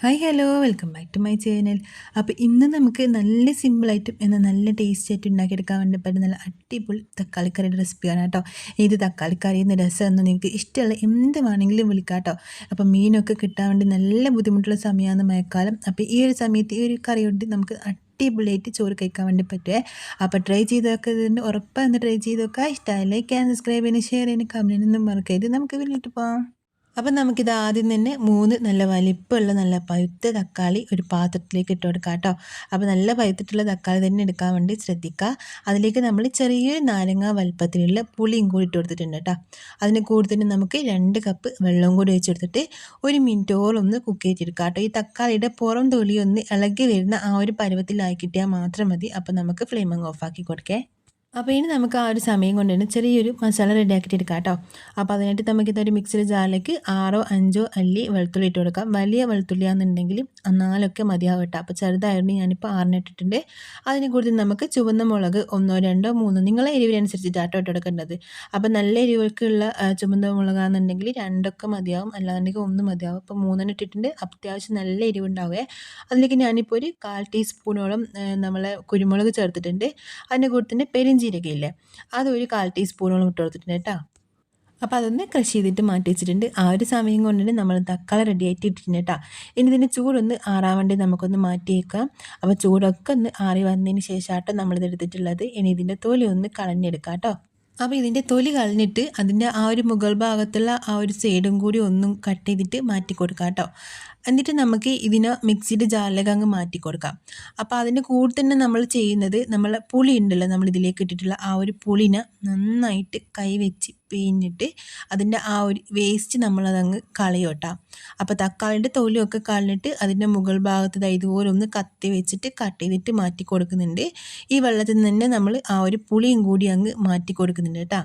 Hi hello welcome back to my channel അപ്പോൾ ഇന്ന് നമുക്ക് നല്ല സിമ്പിളായിട്ടും എന്നാൽ നല്ല ടേസ്റ്റി ആയിട്ട് ഉണ്ടാക്കിയെടുക്കാൻ വേണ്ടി പറ്റുന്ന നല്ല അടിപൊളി തക്കാളിക്കറിയുടെ റെസിപ്പിയാണ് കേട്ടോ. ഇത് തക്കാളിക്കറി എന്ന രസമെന്ന് നിങ്ങൾക്ക് ഇഷ്ടമുള്ള എന്ത് വേണമെങ്കിലും വിളിക്കാം കേട്ടോ. അപ്പോൾ മീനൊക്കെ കിട്ടാൻ വേണ്ടി നല്ല ബുദ്ധിമുട്ടുള്ള സമയമാണ് മഴക്കാലം. അപ്പോൾ ഈ ഒരു സമയത്ത് ഈ ഒരു കറി കൊണ്ട് നമുക്ക് അടിപൊളിയായിട്ട് ചോറ് കഴിക്കാൻ വേണ്ടി പറ്റുമേ അപ്പോൾ ട്രൈ ചെയ്ത് ഇതിന്റെ ഉറപ്പാണ് ട്രൈ ചെയ്ത് നോക്കുക. ഇഷ്ടമായി ലൈക്ക് സബ്സ്ക്രൈബ് ചെയ്യാൻ ഷെയർ ചെയ്യാൻ ഒന്നും മറക്കരുത്. നമുക്ക് വീട്ടിലിട്ട് പോകാം അപ്പം നമുക്കിത് ആദ്യം തന്നെ മൂന്ന് നല്ല വലിപ്പമുള്ള നല്ല പഴുത്ത തക്കാളി ഒരു പാത്രത്തിലേക്ക് ഇട്ട് കൊടുക്കാം കേട്ടോ. അപ്പോൾ നല്ല പഴുത്തിട്ടുള്ള തക്കാളി തന്നെ എടുക്കാൻ വേണ്ടി ശ്രദ്ധിക്കുക. അതിലേക്ക് നമ്മൾ ചെറിയൊരു നാരങ്ങ വലുപ്പത്തിലുള്ള പുളിയും കൂടി ഇട്ട് കൊടുത്തിട്ടുണ്ട് കേട്ടോ. അതിന് കൂടുതൽ നമുക്ക് രണ്ട് കപ്പ് വെള്ളവും കൂടി ഒഴിച്ച് കൊടുത്തിട്ട് ഒരു മിനിറ്റോളം ഒന്ന് കുക്ക് ചെയ്തെടുക്കാം കേട്ടോ. ഈ തക്കാളിയുടെ പുറം തൊലി ഒന്ന് ഇളകി വരുന്ന ആ ഒരു പരുവത്തിലായി കിട്ടിയാൽ മാത്രം മതി. അപ്പോൾ നമുക്ക് ഫ്ലെയിം അങ്ങ് ഓഫാക്കി കൊടുക്കേ. അപ്പോൾ ഇനി നമുക്ക് ആ ഒരു സമയം കൊണ്ട് തന്നെ ചെറിയൊരു മസാല റെഡി ആക്കിയിട്ട് എടുക്കാം കേട്ടോ അപ്പോൾ അതിനായിട്ട് നമുക്ക് ഇതൊരു മിക്സിയുടെ ജാറിലേക്ക് ആറോ അഞ്ചോ അല്ലി വെളുത്തുള്ളി ഇട്ട് കൊടുക്കാം. വലിയ വെളുത്തുള്ളിയാണെന്നുണ്ടെങ്കിൽ നാലൊക്കെ മതിയാവും കേട്ടോ അപ്പോൾ ചെറുതായിരുന്നു ഞാനിപ്പോൾ ആറിനിട്ടിട്ടുണ്ട് അതിന് കൂടുതൽ നമുക്ക് ചുവന്ന മുളക് ഒന്നോ രണ്ടോ മൂന്നോ നിങ്ങളെ എരിവിനനുസരിച്ച് ആട്ടോ ഇട്ട് കൊടുക്കേണ്ടത്. അപ്പോൾ നല്ല എരിവുകൾക്കുള്ള ചുവന്ന മുളകാണെന്നുണ്ടെങ്കിൽ രണ്ടൊക്കെ മതിയാവും. അല്ലാന്നുണ്ടെങ്കിൽ ഒന്ന് മതിയാവും. അപ്പോൾ മൂന്നെണ്ണം ഇട്ടിട്ടുണ്ട്. അത്യാവശ്യം നല്ല എരിവുണ്ടാവുക അതിലേക്ക് ഞാനിപ്പോൾ ഒരു കാൽ ടീസ്പൂണോളം നമ്മളെ കുരുമുളക് ചേർത്തിട്ടുണ്ട്. അതിന്റെ കൂടെ തന്നെ പെരിഞ്ചി ജീരകം അത് അതൊരു കാൽ ടീസ്പൂണോളം ഇട്ട് കൊടുത്തിട്ടുണ്ട് കേട്ടോ. അപ്പോൾ അതൊന്ന് ക്രഷ് ചെയ്തിട്ട് മാറ്റി വെച്ചിട്ടുണ്ട്. ആ ഒരു സമയം കൊണ്ടിട്ട് നമ്മൾ തക്കാളി റെഡി ആയിട്ട് ഇട്ടിട്ടുണ്ട് കേട്ടോ. ഇനി ഇതിന്റെ ചൂടൊന്ന് ആറാൻ വേണ്ടി നമുക്കൊന്ന് മാറ്റി വെക്കാം അപ്പോൾ ചൂടൊക്കെ ഒന്ന് ആറി വന്നതിന് ശേഷമാട്ടോ നമ്മളിത് എടുത്തിട്ടുള്ളത്. ഇനി ഇതിന്റെ തൊലി ഒന്ന് കളഞ്ഞെടുക്കാം കേട്ടോ. അപ്പോൾ ഇതിന്റെ തൊലി കളഞ്ഞിട്ട് അതിന്റെ ആ ഒരു മുകൾ ഭാഗത്തുള്ള ആ ഒരു സൈഡും കൂടി ഒന്നും കട്ട് ചെയ്തിട്ട് മാറ്റി കൊടുക്കാം കേട്ടോ. എന്നിട്ട് നമുക്ക് ഇതിനെ മിക്സിയുടെ ജാറിലേക്ക് അങ്ങ് മാറ്റി കൊടുക്കാം. അപ്പോൾ അതിന്റെ കൂടെ തന്നെ നമ്മൾ ചെയ്യുന്നത് നമ്മൾ പുളി ഉണ്ടല്ലോ നമ്മൾ ഇതിലേക്ക് ഇട്ടിട്ടുള്ള ആ ഒരു പുളിനെ നന്നായിട്ട് കൈ വെച്ച് പിഴിഞ്ഞിട്ട് അതിന്റെ ആ ഒരു വേസ്റ്റ് നമ്മളതങ്ങ് കളയോട്ടാം അപ്പോൾ തക്കാളിന്റെ തൊലിയൊക്കെ കളഞ്ഞിട്ട് അതിന്റെ മുകൾ ഭാഗത്ത് ഇതുപോലെ ഒന്ന് കത്തി വെച്ചിട്ട് കട്ട് ചെയ്തിട്ട് മാറ്റി കൊടുക്കുന്നുണ്ട്. ഈ വെള്ളത്തിൽ നിന്ന് തന്നെ നമ്മൾ ആ ഒരു പുളിയും കൂടി അങ്ങ് മാറ്റി കൊടുക്കുന്നുണ്ട് കേട്ടോ.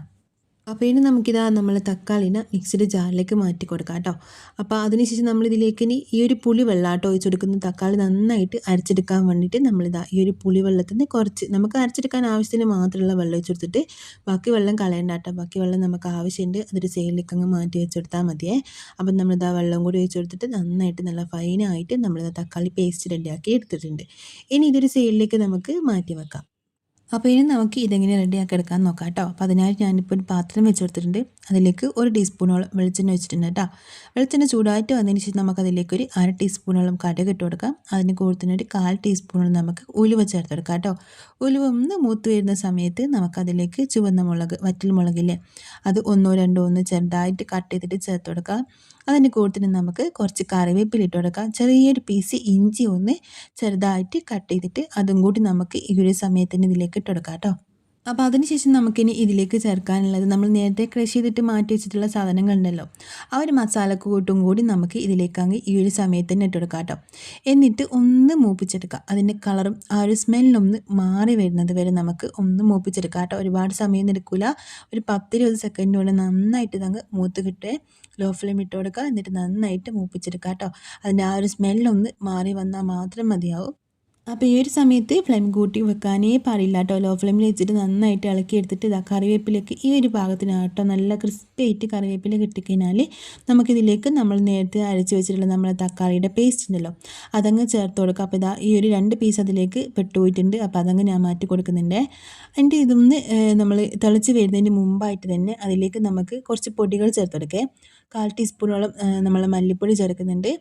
അപ്പോൾ ഇനി നമുക്കിതാ നമ്മൾ തക്കാളിനെ മിക്സിയുടെ ജാറിലേക്ക് മാറ്റി കൊടുക്കാം കേട്ടോ. അപ്പോൾ അതിനുശേഷം നമ്മളിതിലേക്ക് ഇനി ഈ ഒരു പുളി കേട്ടോ ഒഴിച്ചു കൊടുക്കുന്ന തക്കാളി നന്നായിട്ട് അരച്ചെടുക്കാൻ വേണ്ടിയിട്ട് നമ്മളിതാ ഈ ഒരു പുളി വെള്ളത്തിന് കുറച്ച് നമുക്ക് അരച്ചെടുക്കാൻ ആവശ്യത്തിന് മാത്രമുള്ള വെള്ളം ഒഴിച്ചു ബാക്കി വെള്ളം കളയണ്ട കേട്ടോ. ബാക്കി വെള്ളം നമുക്ക് ആവശ്യമുണ്ട് അതൊരു സൈഡിലേക്ക് അങ്ങ് മാറ്റി വെച്ചെടുത്താൽ മതിയേ. അപ്പം നമ്മളിതാ വെള്ളം കൂടി ഒഴിച്ചു കൊടുത്തിട്ട് നന്നായിട്ട് നല്ല ഫൈനായിട്ട് നമ്മളിതാ തക്കാളി പേസ്റ്റ് റെഡിയാക്കി എടുത്തിട്ടുണ്ട്. ഇനി ഇതൊരു സൈഡിലേക്ക് നമുക്ക് മാറ്റി വെക്കാം. അപ്പോൾ ഇനി നമുക്ക് ഇതെങ്ങനെ റെഡിയാക്കി എടുക്കാൻ നോക്കാം കേട്ടോ അപ്പോൾ അതിനായി ഞാനിപ്പോൾ ഒരു പാത്രം വെച്ച് കൊടുത്തിട്ടുണ്ട് അതിലേക്ക് ഒരു ടീസ്പൂണോളം വെളിച്ചെണ്ണ വെച്ചിട്ടുണ്ട് കേട്ടോ വെളിച്ചെണ്ണ ചൂടായിട്ട് വന്നതിന് ശേഷം നമുക്ക് അതിലേക്ക് ഒരു അര ടീസ്പൂണോളം കടുക് ഇട്ട് കൊടുക്കാം. അതിന് കൂടുതൽ ഒരു കാൽ ടീസ്പൂണോളം നമുക്ക് ഉലുവ ചേർത്ത് കൊടുക്കാം കേട്ടോ ഉലുവ ഒന്ന് മൂത്ത് വരുന്ന സമയത്ത് നമുക്കതിലേക്ക് ചുവന്ന മുളക് വറ്റൽ മുളകില്ലേ അത് ഒന്നോ രണ്ടോ ഒന്ന് ചെറുതായിട്ട് കട്ട് ചെയ്തിട്ട് ചേർത്ത് കൊടുക്കാം. അതിന് കൂടുതലും നമുക്ക് കുറച്ച് കറിവേപ്പില ഇട്ട് കൊടുക്കാം. ചെറിയൊരു പീസ് ഇഞ്ചി ഒന്ന് ചെറുതായിട്ട് കട്ട് ചെയ്തിട്ട് അതും കൂടി നമുക്ക് ഈ ഒരു സമയത്തിന് ഇതിലേക്ക് ഇട്ട് കൊടുക്കാം കേട്ടോ അപ്പോൾ അതിനുശേഷം നമുക്കിനി ഇതിലേക്ക് ചേർക്കാനുള്ളത് നമ്മൾ നേരത്തെ ക്രഷ് ചെയ്തിട്ട് മാറ്റി വെച്ചിട്ടുള്ള സാധനങ്ങളുണ്ടല്ലോ. ആ ഒരു മസാലക്കൂട്ടും കൂടി നമുക്ക് ഇതിലേക്ക് അങ്ങ് ഈ ഒരു സമയത്ത് തന്നെ ഇട്ടെടുക്കാം കേട്ടോ എന്നിട്ട് ഒന്ന് മൂപ്പിച്ചെടുക്കുക. അതിന്റെ കളറും ആ ഒരു സ്മെല്ലൊന്ന് മാറി വരുന്നത് വരെ നമുക്ക് ഒന്ന് മൂപ്പിച്ചെടുക്കാം കേട്ടോ ഒരുപാട് സമയം എടുക്കില്ല ഒരു പത്തിരുപത് സെക്കൻഡ് കൊണ്ട് നന്നായിട്ട് ഇതങ്ങ് മൂത്ത് കിട്ടേ ലോ ഫ്ലെയിം ഇട്ട് കൊടുക്കുക. എന്നിട്ട് നന്നായിട്ട് മൂപ്പിച്ചെടുക്കുക കേട്ടോ അതിന്റെ ആ ഒരു സ്മെല്ലൊന്ന് മാറി വന്നാൽ മാത്രം മതിയാവും. അപ്പോൾ ഈ ഒരു സമയത്ത് ഫ്ലെയിം കൂട്ടി വെക്കാനേ പാടില്ല കേട്ടോ ലോ ഫ്ലെയിമിൽ വെച്ചിട്ട് നന്നായിട്ട് ഇളക്കി എടുത്തിട്ട് ഇതാ കറിവേപ്പിലേക്ക് ഈ ഒരു ഭാഗത്തിനാട്ടോ നല്ല ക്രിസ്പി ആയിട്ട് കറിവേപ്പില കിട്ടിക്കഴിഞ്ഞാൽ നമുക്കിതിലേക്ക് നമ്മൾ നേരത്തെ അരച്ച് വെച്ചിട്ടുള്ള നമ്മുടെ തക്കാളിയുടെ പേസ്റ്റ് ഉണ്ടല്ലോ അതങ്ങ് ചേർത്ത് കൊടുക്കുക. അപ്പോൾ ഇതാ ഈ ഒരു രണ്ട് പീസ് അതിലേക്ക് പെട്ടുപോയിട്ടുണ്ട് അപ്പോൾ അതങ്ങ് ഞാൻ മാറ്റി കൊടുക്കുന്നുണ്ട്. എന്റെ ഇതൊന്ന് നമ്മൾ തിളച്ച് വരുന്നതിന് മുമ്പായിട്ട് തന്നെ അതിലേക്ക് നമുക്ക് കുറച്ച് പൊടികൾ ചേർത്ത് കൊടുക്കേ. കാൽ ടീസ്പൂണോളം നമ്മൾ മല്ലിപ്പൊടി ചേർക്കുന്നുണ്ട്.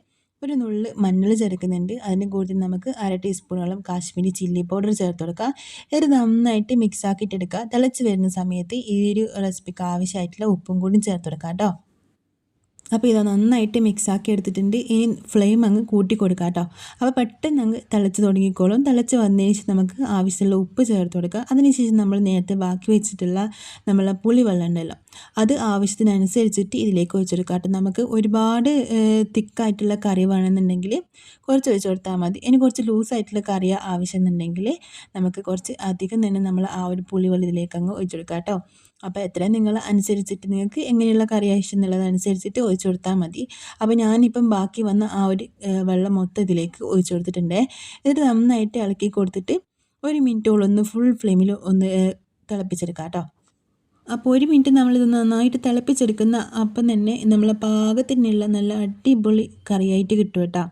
ഒരു നുള്ള് മഞ്ഞൾ ചേർക്കുന്നുണ്ട്. അതിന് കൂടുതൽ നമുക്ക് അര ടീസ്പൂണോളം കാശ്മീരി ചില്ലി പൗഡർ ചേർത്ത് കൊടുക്കാം. ഇത് നന്നായിട്ട് മിക്സ് ആക്കിയിട്ടെടുക്കുക തിളച്ച് വരുന്ന സമയത്ത് ഈ ഒരു റെസിപ്പിക്ക് ആവശ്യമായിട്ടുള്ള ഉപ്പും കൂടി ചേർത്ത് കൊടുക്കാം കേട്ടോ. അപ്പോൾ ഇത് നന്നായിട്ട് മിക്സ് ആക്കി എടുത്തിട്ടുണ്ട്. ഇനി ഫ്ലെയിം അങ്ങ് കൂട്ടി കൊടുക്കുക കേട്ടോ. അപ്പോൾ പെട്ടെന്ന് അങ്ങ് തിളച്ച് തുടങ്ങിക്കോളും. തിളച്ച് വന്നതിന് ശേഷം നമുക്ക് ആവശ്യമുള്ള ഉപ്പ് ചേർത്ത് കൊടുക്കുക അതിനുശേഷം നമ്മൾ നേരത്തെ ബാക്കി വെച്ചിട്ടുള്ള നമ്മളെ പുളി വെള്ളം ഉണ്ടല്ലോ അത് ആവശ്യത്തിനനുസരിച്ചിട്ട് ഇതിലേക്ക് ഒഴിച്ചെടുക്കാട്ട് കേട്ടോ നമുക്ക് ഒരുപാട് തിക്കായിട്ടുള്ള കറി വേണമെന്നുണ്ടെങ്കിൽ കുറച്ച് ഒഴിച്ചു കൊടുത്താൽ മതി. ഇനി കുറച്ച് ലൂസായിട്ടുള്ള കറി ആവശ്യം എന്നുണ്ടെങ്കിൽ നമുക്ക് കുറച്ച് അധികം തന്നെ നമ്മൾ ആ ഒരു പുളി വെള്ളം ഇതിലേക്ക് അങ്ങ് ഒഴിച്ചെടുക്കുക കേട്ടോ. അപ്പോൾ എത്ര നിങ്ങൾ അനുസരിച്ചിട്ട് നിങ്ങൾക്ക് എങ്ങനെയുള്ള കറി ആവശ്യം എന്നുള്ളതനുസരിച്ചിട്ട് ഒഴിച്ചു കൊടുത്താൽ മതി. അപ്പോൾ ഞാനിപ്പം ബാക്കി വന്ന ആ ഒരു വെള്ളം മൊത്തം ഇതിലേക്ക് ഒഴിച്ചു കൊടുത്തിട്ടുണ്ട്. എന്നിട്ട് നന്നായിട്ട് ഇളക്കി കൊടുത്തിട്ട് ഒരു മിനിറ്റോളം ഒന്ന് ഫുൾ ഫ്ലെയിമിൽ ഒന്ന് തിളപ്പിച്ചെടുക്കാം കേട്ടോ. അപ്പോൾ ഒരു മിനിറ്റ് നമ്മളിത് നന്നായിട്ട് തിളപ്പിച്ചെടുക്കുന്ന അപ്പം തന്നെ നമ്മളെ പാകത്തിനുള്ള നല്ല അടിപൊളി കറിയായിട്ട് കിട്ടും കേട്ടോ.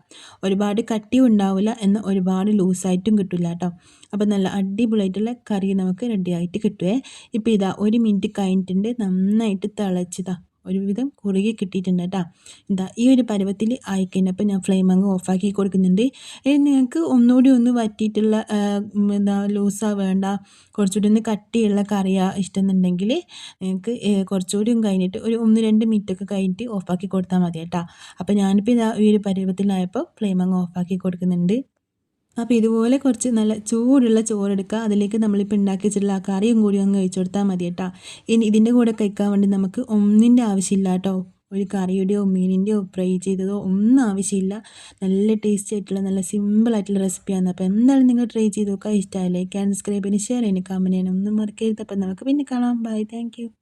ഒരുപാട് കട്ടിയും ഉണ്ടാവില്ല എന്നാൽ ഒരുപാട് ലൂസായിട്ടും കിട്ടില്ല കേട്ടോ. അപ്പം നല്ല അടിപൊളിയായിട്ടുള്ള കറി നമുക്ക് റെഡിയായിട്ട് കിട്ടുമേ ഇപ്പോൾ ഇതാ ഒരു മിനിറ്റ് കഴിഞ്ഞിട്ടുണ്ട്. നന്നായിട്ട് തിളച്ചതാ ഒരുവിധം കുറുകി കിട്ടിയിട്ടുണ്ട് കേട്ടോ എന്താ ഈ ഒരു പരുവത്തിൽ ആയിക്കഴിഞ്ഞപ്പോൾ ഞാൻ ഫ്ലെയിം അങ്ങ് ഓഫാക്കി കൊടുക്കുന്നുണ്ട്. ഇനി നിങ്ങൾക്ക് ഒന്നുകൂടി ഒന്ന് വറ്റിയിട്ടുള്ള എന്താ ലൂസാ വേണ്ട കുറച്ചുകൂടി ഒന്ന് കട്ടിയുള്ള കറിയാ ഇഷ്ടമെന്നുണ്ടെങ്കിൽ നിങ്ങൾക്ക് കുറച്ചുകൂടി കഴിഞ്ഞിട്ട് ഒരു ഒന്ന് രണ്ട് മിനിറ്റൊക്കെ കഴിഞ്ഞിട്ട് ഓഫാക്കി കൊടുത്താൽ മതി കേട്ടോ അപ്പോൾ ഞാനിപ്പോൾ ഇതാ ഈ ഒരു പരുവത്തിലായപ്പോൾ ഫ്ലെയിം അങ്ങ് ഓഫാക്കി കൊടുക്കുന്നുണ്ട്. അപ്പോൾ ഇതുപോലെ കുറച്ച് നല്ല ചൂടുള്ള ചോറെടുക്കുക. അതിലേക്ക് നമ്മളിപ്പോൾ ഉണ്ടാക്കി വെച്ചിട്ടുള്ള ആ കറിയും കൂടി അങ്ങ് കഴിച്ചു കൊടുത്താൽ മതി കേട്ടോ. ഇനി ഇതിന്റെ കൂടെ കഴിക്കാൻ വേണ്ടി നമുക്ക് ഒന്നിന്റെ ആവശ്യമില്ല കേട്ടോ. ഒരു കറിയുടെയോ മീനിന്റെയോ ഫ്രൈ ചെയ്തതോ ഒന്നും ആവശ്യമില്ല. നല്ല ടേസ്റ്റി ആയിട്ടുള്ള നല്ല സിമ്പിൾ ആയിട്ടുള്ള റെസിപ്പിയാണ്. അപ്പോൾ എന്തായാലും നിങ്ങൾ ട്രൈ ചെയ്ത് നോക്കുക. ഇഷ്ടമായില്ലേ ആൻഡ് സബ്സ്ക്രൈബ് ചെയ്യാൻ ഷെയർ ചെയ്യാൻ കമന്റ് ചെയ്യാനും ഒന്നും മറക്കരുത്. അപ്പോൾ നമുക്ക് പിന്നെ കാണാം. ബൈ. താങ്ക്